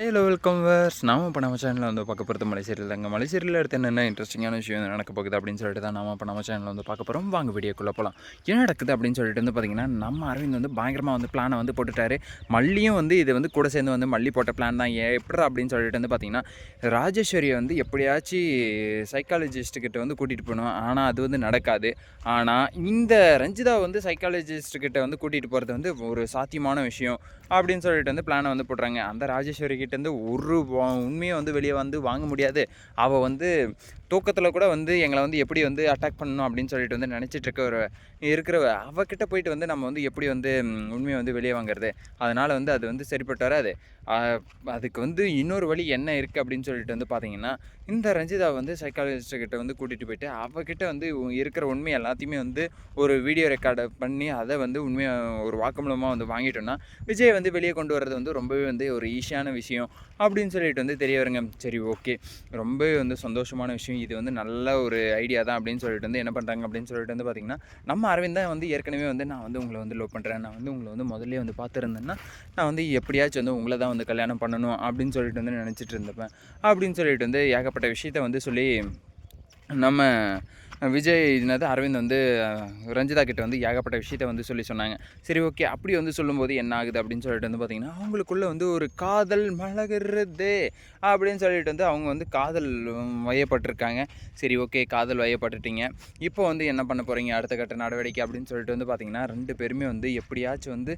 Hello welcome verse நாம இப்போ நம்ம சேனலில் வந்து பார்க்க போகிறது மலைசேரியில். தாங்க மலைசேரியில் எடுத்து என்னென்ன இன்ட்ரெஸ்டிங்கான விஷயம் நடக்க போகுது அப்படின்னு சொல்லிட்டு தான் நாம இப்போ நம்ம சேனலில் வந்து பார்க்க போகிறோம் வாங்க வீடியோக்குள்ளே போகலாம் என்ன நடக்குது அப்படின்னு சொல்லிட்டு வந்து பார்த்தீங்கன்னா நம்ம அரவிந்த் வந்து பயங்கரமாக வந்து பிளானை வந்து போட்டுட்டாரு. மல்லியும் வந்து இது வந்து கூட சேர்ந்து வந்து மல்லி போட்ட பிளான் தான். ஏன் எப்படி அப்படின்னு சொல்லிட்டு வந்து பார்த்தீங்கன்னா ராஜேஸ்வரியை வந்து எப்படியாச்சும் சைக்காலஜிஸ்ட்டுக்கிட்ட வந்து கூட்டிகிட்டு போகணும். ஆனால் அது வந்து நடக்காது. ஆனால் இந்த ரஞ்சிதா வந்து சைக்காலஜிஸ்ட்டுக்கிட்ட வந்து கூட்டிகிட்டு போகிறது வந்து ஒரு சாத்தியமான விஷயம் அப்படின்னு சொல்லிட்டு வந்து பிளானை வந்து போடுறாங்க அந்த ராஜேஸ்வரி கிட்டேருந்து ஒரு உண்மையை வந்து வெளியே வந்து வாங்க முடியாது. அவள் வந்து தூக்கத்தில் கூட வந்து எங்களை வந்து எப்படி வந்து அட்டாக் பண்ணணும் அப்படின்னு சொல்லிட்டு வந்து நினச்சிட்டு இருக்க ஒரு இருக்கிற அவகிட்ட போயிட்டு வந்து நம்ம வந்து எப்படி வந்து உண்மையை வந்து வெளியே வாங்குறது? அதனால் வந்து அது வந்து சரிப்பட்டு வராது. அதுக்கு வந்து இன்னொரு வழி என்ன இருக்குது அப்படின்னு சொல்லிட்டு வந்து பார்த்தீங்கன்னா இந்த ரஞ்சிதா வந்து சைக்காலஜிஸ்ட்கிட்ட வந்து கூட்டிகிட்டு போயிட்டு அவகிட்ட வந்து இருக்கிற உண்மை எல்லாத்தையுமே வந்து ஒரு வீடியோ ரெக்கார்டு பண்ணி அதை வந்து உண்மையை ஒரு வாக்குமூலமாக வந்து வாங்கிட்டோம்னா விஜய் வந்து வெளியே கொண்டு வர்றது வந்து ரொம்பவே வந்து ஒரு ஈஸியான விஷயம் அப்படின்னு சொல்லிட்டு வந்து தெரிய வருங்க சரி ஓகே. ரொம்பவே வந்து சந்தோஷமான விஷயம். இது வந்து நல்ல ஒரு ஐடியா தான் அப்படின்னு சொல்லிட்டு வந்து என்ன பண்ணுறாங்க அப்படின்னு சொல்லிட்டு வந்து பார்த்திங்கன்னா நம்ம அரவிந்த் தான் வந்து ஏற்கனவே வந்து நான் வந்து உங்களை வந்து லவ் பண்ணுறேன் நான் வந்து உங்களை வந்து முதல்ல வந்து பார்த்துருந்தேன்னா நான் வந்து எப்படியாச்சும் வந்து உங்களை தான் வந்து கல்யாணம் பண்ணணும் அப்படின்னு சொல்லிட்டு வந்து நினச்சிட்டு இருந்தப்பேன் அப்படின்னு சொல்லிட்டு வந்து ஏகப்பட்ட விஷயத்த வந்து சொல்லி நம்ம விஜய் என்னது அரவிந்த் வந்து ரஞ்சிதா கிட்ட வந்து ஏகப்பட்ட விஷயத்த வந்து சொல்லி சொன்னாங்க. சரி ஓகே அப்படி வந்து சொல்லும்போது என்ன ஆகுது அப்படின்னு சொல்லிட்டு வந்து பார்த்தீங்கன்னா அவங்களுக்குள்ள வந்து ஒரு காதல் மலகிறது அப்படின்னு சொல்லிட்டு வந்து அவங்க வந்து காதல் வயப்பட்டிருக்காங்க. சரி ஓகே காதல் வயப்பட்டுட்டீங்க. இப்போ வந்து என்ன பண்ண போகிறீங்க அடுத்த கட்ட நடவடிக்கை அப்படின்னு சொல்லிட்டு வந்து பார்த்தீங்கன்னா ரெண்டு பேருமே வந்து எப்படியாச்சும் வந்து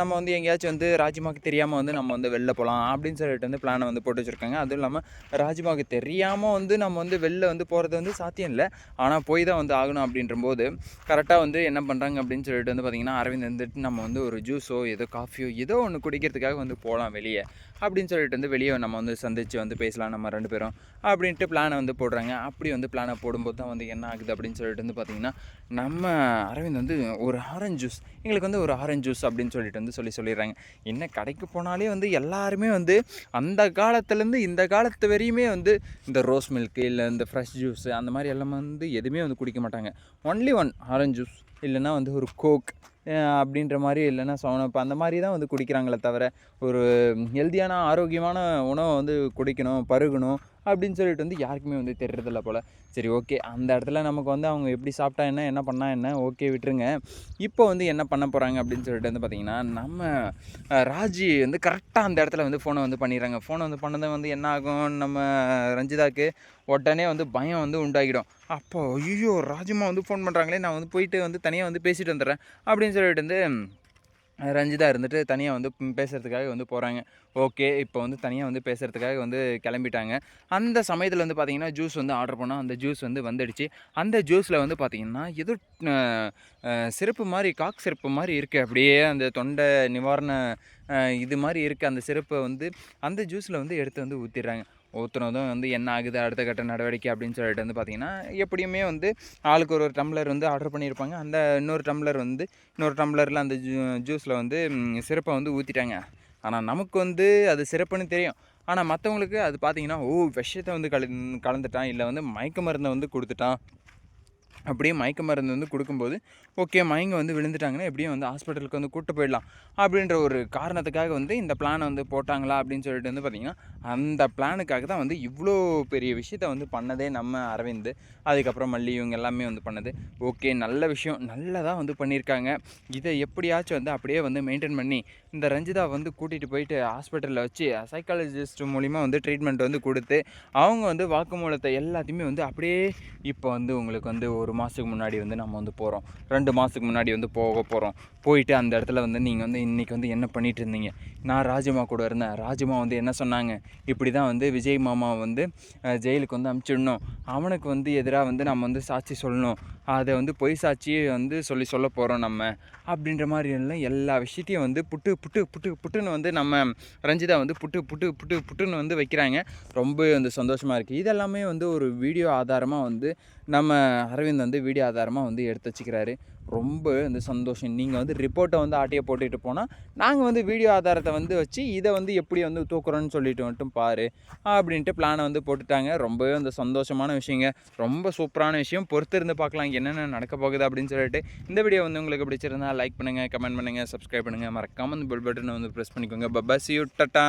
நம்ம வந்து எங்கேயாச்சும் வந்து ராஜ்மாக்கு தெரியாமல் வந்து நம்ம வந்து வெளில போகலாம் அப்படின்னு சொல்லிட்டு வந்து பிளானை வந்து போட்டு வச்சுருக்காங்க. அதுவும் இல்லாமல் ராஜ்மாக்கு தெரியாமல் வந்து நம்ம வந்து வெளில வந்து போகிறது வந்து சாத்தியம் இல்லை. ஆனால் போய் தான் வந்து ஆகணும் அப்படின்றபோது கரெக்டாக வந்து என்ன பண்ணுறாங்க அப்படின்னு சொல்லிட்டு வந்து பார்த்திங்கன்னா அரவிந்த் வந்துட்டு நம்ம வந்து ஒரு ஜூஸோ ஏதோ காஃபியோ ஏதோ ஒன்று குடிக்கிறதுக்காக வந்து போகலாம் வெளியே அப்படின்னு சொல்லிட்டு வந்து வெளியே நம்ம வந்து சந்திச்சு வந்து பேசலாம் நம்ம ரெண்டு பேரும் அப்படின்ட்டு பிளானை வந்து போடுறாங்க. அப்படி வந்து பிளானை போடும்போது தான் வந்து என்ன ஆகுது அப்படின்னு சொல்லிட்டு வந்து பார்த்திங்கன்னா நம்ம அரவிந்த் வந்து ஒரு ஆரஞ்சு ஜூஸ் எங்களுக்கு வந்து ஒரு ஆரஞ்சு ஜூஸ் அப்படின்னு சொல்லிட்டு வந்து சொல்லி சொல்லிடுறாங்க. என்ன கடைக்கு போனாலே வந்து எல்லாருமே வந்து அந்த காலத்துலேருந்து இந்த காலத்து வரையுமே வந்து இந்த ரோஸ் மில்க்கு இல்லை இந்த ஃப்ரெஷ் ஜூஸ் அந்த மாதிரி எல்லாம் வந்து எதுவுமே வந்து குடிக்க மாட்டாங்க. ஒன்லி ஒன் ஆரஞ்சு ஜூஸ் இல்லைன்னா வந்து ஒரு கோக் அப்படின்ற மாதிரி இல்லைன்னா சவனப் அந்த மாதிரி தான் வந்து குடிக்கிறாங்களே தவிர ஒரு ஹெல்த்தியான ஆரோக்கியமான உணவை வந்து குடிக்கணும் பருகணும் அப்படின்னு சொல்லிட்டு வந்து யாருக்குமே வந்து தெரியறதில்ல போல். சரி ஓகே அந்த இடத்துல நமக்கு வந்து அவங்க எப்படி சாப்பிட்டா என்ன என்ன பண்ணா என்ன ஓகே விட்டுருங்க. இப்போ வந்து என்ன பண்ண போகிறாங்க அப்படின்னு சொல்லிட்டு வந்து பார்த்திங்கன்னா நம்ம ராஜி வந்து கரெக்டாக அந்த இடத்துல வந்து ஃபோனை வந்து பண்ணிடுறாங்க. ஃபோனை வந்து பண்ணது வந்து என்ன ஆகும்? நம்ம ரஞ்சிதாக்கு உடனே வந்து பயம் வந்து உண்டாகிடும். அப்போ ஐயோ ராஜிமா வந்து ஃபோன் பண்ணுறாங்களே நான் வந்து போயிட்டு வந்து தனியாக வந்து பேசிட்டு வந்துடுறேன் அப்படின்னு சொல்லிட்டு வந்து ரஞ்சிதா இருந்துட்டு தனியாக வந்து பேசுகிறதுக்காக வந்து போகிறாங்க ஓகே இப்போ வந்து தனியாக வந்து பேசுகிறதுக்காக வந்து கிளம்பிட்டாங்க. அந்த சமயத்தில் வந்து பார்த்திங்கன்னா ஜூஸ் வந்து ஆர்டர் பண்ணோம். அந்த ஜூஸ் வந்து வந்துடுச்சு. அந்த ஜூஸில் வந்து பார்த்திங்கன்னா எது சிறப்பு மாதிரி காக் சிறப்பு மாதிரி இருக்குது அப்படியே அந்த தொண்டை நிவாரண இது மாதிரி இருக்குது அந்த சிறப்பை வந்து அந்த ஜூஸில் வந்து எடுத்து வந்து ஊற்றிடுறாங்க ஊற்றுனதும் வந்து என்ன ஆகுது அடுத்த கட்ட நடவடிக்கை அப்படின்னு சொல்லிட்டு வந்து பார்த்திங்கன்னா எப்படியுமே வந்து ஆளுக்கு ஒரு ஒரு டம்ளர் வந்து ஆர்டர் பண்ணியிருப்பாங்க அந்த இன்னொரு டம்ளர் வந்து இன்னொரு டம்ளரில் அந்த ஜூ ஜூஸில் வந்து சிறப்பை வந்து ஊற்றிட்டாங்க ஆனால் நமக்கு வந்து அது சிறப்புன்னு தெரியும். ஆனால் மற்றவங்களுக்கு அது பார்த்திங்கன்னா ஓ விஷத்தை வந்து கல கலந்துட்டான் இல்லை வந்து மயக்க மருந்தை வந்து கொடுத்துட்டான். அப்படியே மயக்க மருந்து வந்து கொடுக்கும்போது ஓகே மயங்க வந்து விழுந்துட்டாங்கன்னா எப்படியும் வந்து ஹாஸ்பிட்டலுக்கு வந்து கூட்டு போயிடலாம். அப்படின்ற ஒரு காரணத்துக்காக வந்து இந்த பிளானை வந்து போட்டாங்களா அப்படின்னு சொல்லிட்டு வந்து பார்த்திங்கன்னா அந்த பிளானுக்காக தான் வந்து இவ்வளோ பெரிய விஷயத்த வந்து பண்ணதே நம்ம அரவிந்த். அதுக்கப்புறம் மல்லி இவங்க எல்லாமே வந்து பண்ணது. ஓகே நல்ல விஷயம். நல்லதாக வந்து பண்ணியிருக்காங்க. இதை எப்படியாச்சும் வந்து அப்படியே வந்து மெயின்டைன் பண்ணி இந்த ரஞ்சிதா வந்து கூட்டிகிட்டு போயிட்டு ஹாஸ்பிட்டலில் வச்சு சைக்காலஜிஸ்ட் மூலிமா வந்து ட்ரீட்மெண்ட் வந்து கொடுத்து அவங்க வந்து வாக்குமூலத்தை எல்லாத்தையுமே வந்து அப்படியே இப்போ வந்து உங்களுக்கு வந்து ஒரு மாதத்துக்கு முன்னாடி வந்து நம்ம வந்து போகிறோம் ரெண்டு மாதத்துக்கு முன்னாடி வந்து போக போகிறோம் போயிட்டு அந்த இடத்துல வந்து நீங்கள் வந்து இன்றைக்கி வந்து என்ன பண்ணிட்டு இருந்தீங்க? நான் ராஜமா கூட இருந்தேன். ராஜமா வந்து என்ன சொன்னாங்க? இப்படி தான் வந்து விஜய் மாமா வந்து ஜெயிலுக்கு வந்து அமுச்சிடணும். அவனுக்கு வந்து எதிராக வந்து நம்ம வந்து சாட்சி சொல்லணும். அதை வந்து பொய் சாட்சியை வந்து சொல்லி சொல்ல போகிறோம் நம்ம. அப்படின்ற மாதிரி எல்லாம் எல்லா விஷயத்தையும் வந்து புட்டு புட்டு புட்டு புட்டுன்னு வந்து நம்ம ரஞ்சிதா வந்து புட்டு புட்டு புட்டு புட்டுன்னு வந்து வைக்கிறாங்க. ரொம்ப வந்து சந்தோஷமாக இருக்குது இதெல்லாமே வந்து ஒரு வீடியோ ஆதாரமாக வந்து நம்ம அரவிந்த் வந்து வீடியோ ஆதாரமாக வந்து எடுத்து வச்சுக்கிறாரு. ரொம்ப வந்து சந்தோஷம். நீங்கள் வந்து ரிப்போர்ட்டை வந்து ஆட்டியை போட்டுட்டு போனால் நாங்கள் வந்து வீடியோ ஆதாரத்தை வந்து வச்சு இதை வந்து எப்படி வந்து தூக்குறோன்னு சொல்லிட்டு மட்டும் பாரு அப்படின்ட்டு பிளானை வந்து போட்டுட்டாங்க. ரொம்பவே வந்து சந்தோஷமான விஷயங்க. ரொம்ப சூப்பரான விஷயம். பொறுத்து இருந்து பார்க்கலாம் என்னென்ன நடக்க போகுது அப்படின்னு சொல்லிட்டு. இந்த வீடியோ வந்து உங்களுக்கு பிடிச்சிருந்தா லைக் பண்ணுங்கள் கமெண்ட் பண்ணுங்கள் சப்ஸ்கிரைப் பண்ணுங்கள் மறக்காமல் அந்த பெல் பட்டனை வந்து ப்ரெஸ் பண்ணிக்கோங்க. பபாசி யூ டட்டா